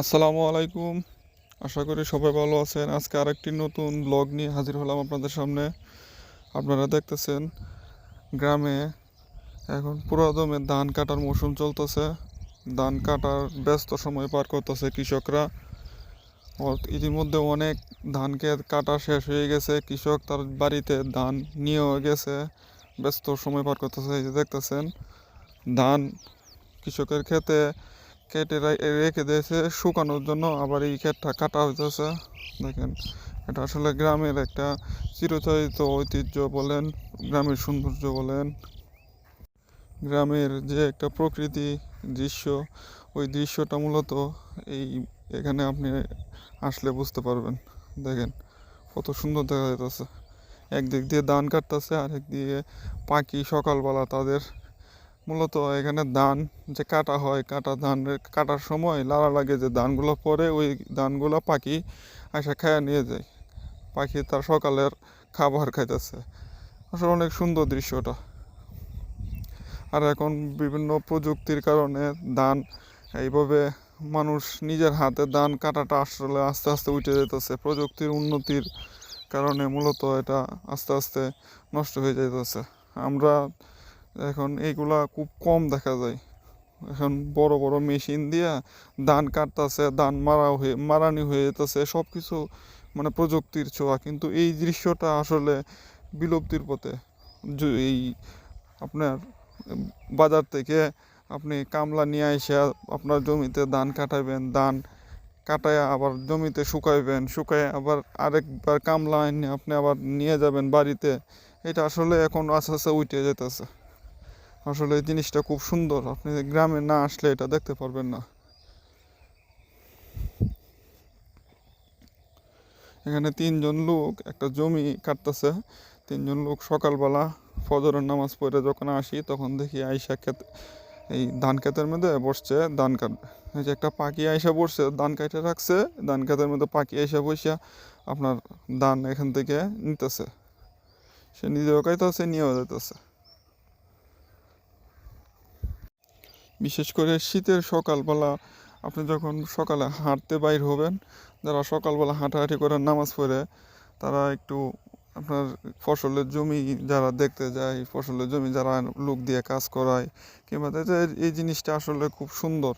আসসালামু আলাইকুম। আশা করি সবাই ভালো আছেন। আজকে আরেকটি নতুন ব্লগ নিয়ে হাজির হলাম আপনাদের সামনে। আপনারা দেখতেছেন, গ্রামে এখন পুরাদমে ধান কাটার মৌসুম চলতেছে। ধান কাটার ব্যস্ত সময় পার করতেছে কৃষকরা। ইতিমধ্যে অনেক ধান ক্ষেত কাটা শেষ হয়ে গেছে। কৃষক তার বাড়িতে ধান নিয়েও গেছে। ব্যস্ত সময় পার করতেছে, এই যে দেখতেছেন। ধান কৃষকের ক্ষেতে কেটে রেখে দিয়েছে শুকানোর জন্য। আবার এই ক্ষেতটা কাটা হইতেছে। দেখেন, এটা আসলে গ্রামের একটা চিরচরিত ঐতিহ্য বলেন, গ্রামের সৌন্দর্য বলেন। গ্রামের যে একটা প্রকৃতি দৃশ্য, ওই দৃশ্যটা মূলত এই এখানে আপনি আসলে বুঝতে পারবেন। দেখেন, কত সুন্দর দেখা যাইতেছে। একদিক দিয়ে ধান কাটতেছে, আরেক দিয়ে পাখি সকালবেলা তাদের মূলত এখানে ধান যে কাটা হয়, কাটা ধান কাটার সময় লালা লাগে যে ধানগুলো পরে ওই ধানগুলো পাখি আসে খায়া নিয়ে যায়। পাখি তার সকালের খাবার খাইতেছে। আসলে অনেক সুন্দর দৃশ্যটা। আর এখন বিভিন্ন প্রযুক্তির কারণে ধান এইভাবে মানুষ নিজের হাতে ধান কাটাটা আসলে আস্তে আস্তে উঠে যেতেছে। প্রযুক্তির উন্নতির কারণে মূলত এটা আস্তে আস্তে নষ্ট হয়ে যাইতেছে। আমরা এখন এইগুলা খুব কম দেখা যায়। এখন বড় বড় মেশিন দিয়া ধান কাটতেছে, ধান মারা হয়ে, মারানি হয়ে যেতেছে সব কিছু মানে প্রযুক্তির ছোঁয়া। কিন্তু এই দৃশ্যটা আসলে বিলুপ্তির পথে। এই আপনার বাজার থেকে আপনি কামলা নিয়ে এসে আপনার জমিতে ধান কাটাবেন ধান কাটায় আবার জমিতে শুকাইবেন শুকায় আবার আরেকবার কামলা এনে আপনি আবার নিয়ে যাবেন বাড়িতে। এটা আসলে এখন আস্তে আস্তে উঠে যেতেছে আসলে এই জিনিসটা খুব সুন্দর। আপনি গ্রামে না আসলে এটা দেখতে পারবেন না। এখানে তিনজন লোক, একটা জমি কাটতেছে। তিনজন লোক সকালবেলা ফজরের নামাজ পড়ে যখন আসি, তখন দেখি আইসা ক্ষেত এই ধান ক্ষেতের মধ্যে বসছে, ধান কাটবে এই যে একটা পাখি আইসা বসছে, ধান কাটে রাখছে। ধান ক্ষেতের মধ্যে পাখি আইসা বসিয়া আপনার ধান এখান থেকে নিতেছে। সে নিজেও খাইতেছে, নিয়েও যেতেছে বিশেষ করে শীতের সকালবেলা আপনি যখন সকালে হাঁটতে বাইর হবেন, যারা সকালবেলা হাঁটাহাঁটি করে নামাজ পড়ে, তারা একটু আপনার ফসলের জমি যারা দেখতে যায়, ফসলের জমি যারা লোক দিয়ে কাজ করায়, কিংবা এই জিনিসটা আসলে খুব সুন্দর।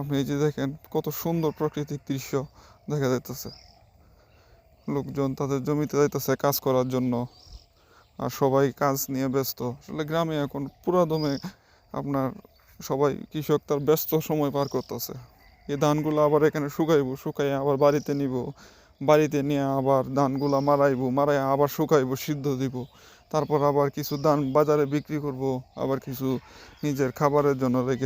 আপনি এই যে দেখেন কত সুন্দর প্রাকৃতিক দৃশ্য দেখা যাইতেছে। লোকজন তাদের জমিতে যাইতেছে কাজ করার জন্য, আর সবাই কাজ নিয়ে ব্যস্ত। আসলে গ্রামে এখন পুরাদমে আপনার সবাই কৃষক তার ব্যস্ত সময় পার করতেছে। এই ধানগুলো আবার এখানে শুকাইবো শুকাই আবার বাড়িতে নিব। বাড়িতে নিয়ে আবার ধানগুলো মারাইবো মারাই আবার শুকাইবো, সিদ্ধ দিব। তারপর আবার কিছু ধান বাজারে বিক্রি করব, আবার কিছু নিজের খাবারের জন্য রেখে